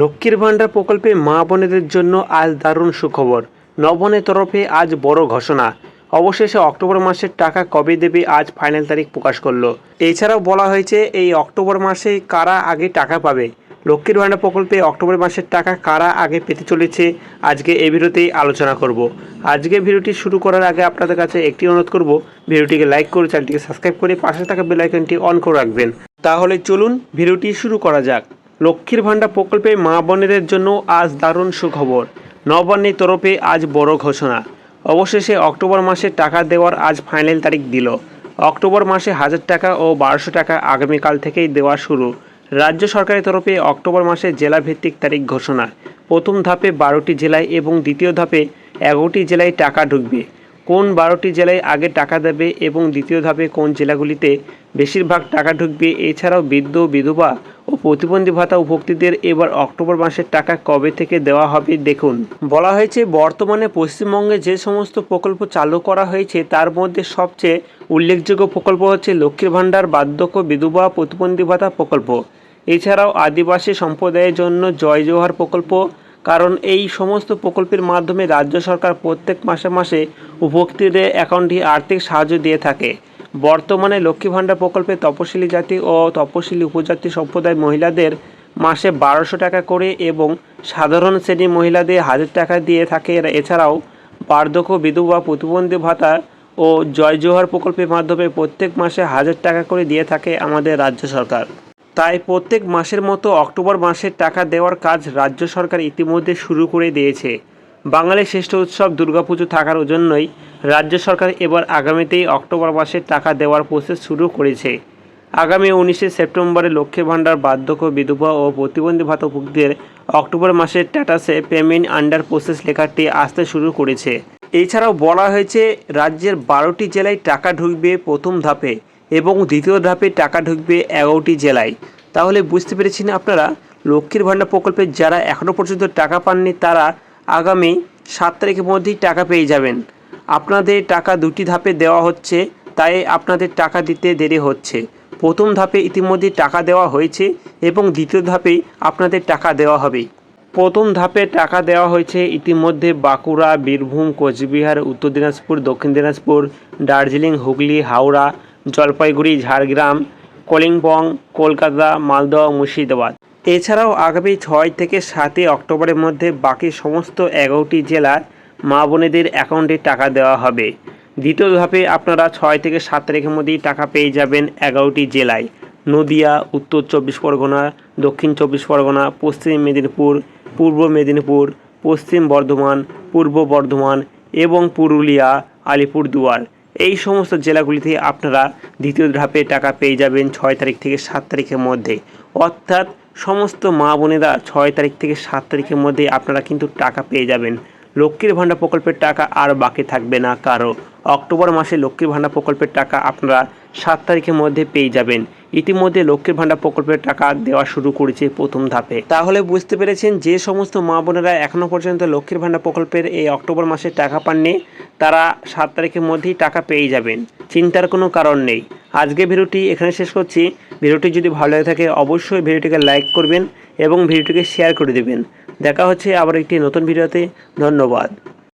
লক্ষ্মীর ভাণ্ডার প্রকল্পে মা বোনেদের জন্য আজ দারুণ সুখবর। নবনের তরফে আজ বড় ঘোষণা। অবশেষে অক্টোবর মাসের টাকা কবে দেবে আজ ফাইনাল তারিখ প্রকাশ করল। এছাড়াও বলা হয়েছে, এই অক্টোবর মাসে কারা আগে টাকা পাবে? লক্ষ্মীর ভাণ্ডার প্রকল্পে অক্টোবর মাসের টাকা কারা আগে পেতে চলেছে? আজকে এই ভিডিওতেই আলোচনা করব। আজকে ভিডিওটি শুরু করার আগে আপনাদের কাছে একটি অনুরোধ করব, ভিডিওটিকে লাইক করে চ্যানেলটিকে সাবস্ক্রাইব করে পাশে থাকা বেল আইকনটি অন করে রাখবেন। তাহলে চলুন ভিডিওটি শুরু করা যাক। লক্ষ্মীর ভাণ্ডার প্রকল্পে মা বোনেদের জন্য আজ দারুণ সুখবর। নবান্নের তরফে আজ বড় ঘোষণা। অবশেষে অক্টোবর মাসে টাকা দেওয়ার আজ ফাইনাল তারিখ দিল। অক্টোবর মাসে হাজার টাকা ও বারোশো টাকা আগামীকাল থেকেই দেওয়া শুরু। রাজ্য সরকারের তরফে অক্টোবর মাসে জেলাভিত্তিক তারিখ ঘোষণা। প্রথম ধাপে বারোটি জেলায় এবং দ্বিতীয় ধাপে এগারোটি জেলায় টাকা ঢুকবে। কোন বারোটি জেলায় আগে টাকা দেবে এবং দ্বিতীয় ধাপে কোন জেলাগুলিতে বেশিরভাগ টাকা ঢুকবে এছাড়াও বৃদ্ধ বিধবা ও প্রতিবন্ধী ভাতা উপভোক্তীদের এবার অক্টোবর মাসের টাকা কবে থেকে দেওয়া হবে দেখুন। বলা হয়েছে, বর্তমানে পশ্চিমবঙ্গে যে সমস্ত প্রকল্প চালু করা হয়েছে, তার মধ্যে সবচেয়ে উল্লেখযোগ্য প্রকল্প হচ্ছে লক্ষ্মীর ভাণ্ডার, বার্ধক্য, বিধবা, প্রতিবন্ধী ভাতা প্রকল্প। এছাড়াও আদিবাসী সম্প্রদায়ের জন্য জয় জোহার প্রকল্প, কারণ এই সমস্ত প্রকল্পের মাধ্যমে রাজ্য সরকার প্রত্যেক মাসে মাসে উপভোক্তীদের অ্যাকাউন্টে আর্থিক সাহায্য দিয়ে থাকে। বর্তমানে লক্ষ্মী ভাণ্ডার প্রকল্পে তপশিলি জাতি ও তপশিলি উপজাতি সম্প্রদায় মহিলাদের মাসে বারোশো টাকা করে এবং সাধারণ শ্রেণি মহিলাদের হাজার টাকা দিয়ে থাকে। এছাড়াও বার্ধক্য, বিধবা, প্রতিবন্ধী ভাতা ও জয় জোহার প্রকল্পের মাধ্যমে প্রত্যেক মাসে হাজার টাকা করে দিয়ে থাকে আমাদের রাজ্য সরকার। তাই প্রত্যেক মাসের মতো অক্টোবর মাসের টাকা দেওয়ার কাজ রাজ্য সরকার ইতিমধ্যে শুরু করে দিয়েছে। বাঙালির শ্রেষ্ঠ উৎসব দুর্গাপুজো থাকার জন্যই রাজ্য সরকার এবার আগামীতেই অক্টোবর মাসে টাকা দেওয়ার প্রসেস শুরু করেছে। আগামী উনিশে সেপ্টেম্বরে লক্ষ্মী ভাণ্ডার, বার্ধক্য, বিধবা ও প্রতিবন্ধী ভাতাভুকদের অক্টোবর মাসের স্ট্যাটাসে পেমেন্ট আন্ডার প্রসেস লেখাটি আসতে শুরু করেছে। এছাড়াও বলা হয়েছে, রাজ্যের বারোটি জেলায় টাকা ঢুকবে প্রথম ধাপে এবং দ্বিতীয় ধাপে টাকা ঢুকবে এগারোটি জেলায়। তাহলে বুঝতে পেরেছেন আপনারা? লক্ষ্মীর ভাণ্ডার প্রকল্পে যারা এখনও পর্যন্ত টাকা পাননি, তারা আগামী সাত তারিখের মধ্যেই টাকা পেয়ে যাবেন। আপনাদের টাকা দুটি ধাপে দেওয়া হচ্ছে, তাই আপনাদের টাকা দিতে দেরি হচ্ছে। প্রথম ধাপে ইতিমধ্যে টাকা দেওয়া হয়েছে এবং দ্বিতীয় ধাপেই আপনাদের টাকা দেওয়া হবে। প্রথম ধাপে টাকা দেওয়া হয়েছে ইতিমধ্যে বাঁকুড়া, বীরভূম, কোচবিহার, উত্তর দিনাজপুর, দক্ষিণ দিনাজপুর, দার্জিলিং, হুগলি, হাওড়া, জলপাইগুড়ি, ঝাড়গ্রাম, কলিম্পং, কলকাতা, মালদহ, মুর্শিদাবাদ। এছাড়াও আগামী ছয় থেকে সাতই অক্টোবরের মধ্যে বাকি সমস্ত এগারোটি জেলার মা বোনেদের অ্যাকাউন্টে টাকা দেওয়া হবে। দ্বিতীয় ধাপে আপনারা ছয় থেকে সাত তারিখের মধ্যেই টাকা পেয়ে যাবেন এগারোটি জেলায়। নদিয়া, উত্তর চব্বিশ পরগনা, দক্ষিণ চব্বিশ পরগনা, পশ্চিম মেদিনীপুর, পূর্ব মেদিনীপুর, পশ্চিম বর্ধমান, পূর্ব বর্ধমান এবং পুরুলিয়া, আলিপুরদুয়ার। এই সমস্ত জেলাগুলিতে আপনারা দ্বিতীয় ধাপে টাকা পেয়ে যাবেন ছয় তারিখ থেকে সাত তারিখের মধ্যে। অর্থাৎ সমস্ত মা বোনেরা ছয় তারিখ থেকে সাত তারিখের মধ্যে আপনারা কিন্তু টাকা পেয়ে যাবেন। লক্ষ্মীর ভাণ্ডার প্রকল্পের টাকা আর বাকি থাকবে না কারও। অক্টোবর মাসে লক্ষ্মীর ভাণ্ডার প্রকল্পের টাকা আপনারা সাত তারিখের মধ্যে পেয়ে যাবেন। ইতিমধ্যে লক্ষ্মীর ভাণ্ডার প্রকল্পের টাকা দেওয়া শুরু করেছে প্রথম ধাপে। তাহলে বুঝতে পেরেছেন যে সমস্ত মা বোনেরা এখনও পর্যন্ত লক্ষ্মীর ভাণ্ডার প্রকল্পের এই অক্টোবর মাসে টাকা পাননি, তারা সাত তারিখের মধ্যেই টাকা পেয়ে যাবেন। চিন্তার কোনো কারণ নেই। আজকে ভিডিওটি এখানে শেষ করছি। ভিডিওটি যদি ভালো লাগে থাকে, অবশ্যই ভিডিওটিকে লাইক করবেন এবং ভিডিওটিকে শেয়ার করে দেবেন। দেখা হচ্ছে আবার একটি নতুন ভিডিওতে। ধন্যবাদ।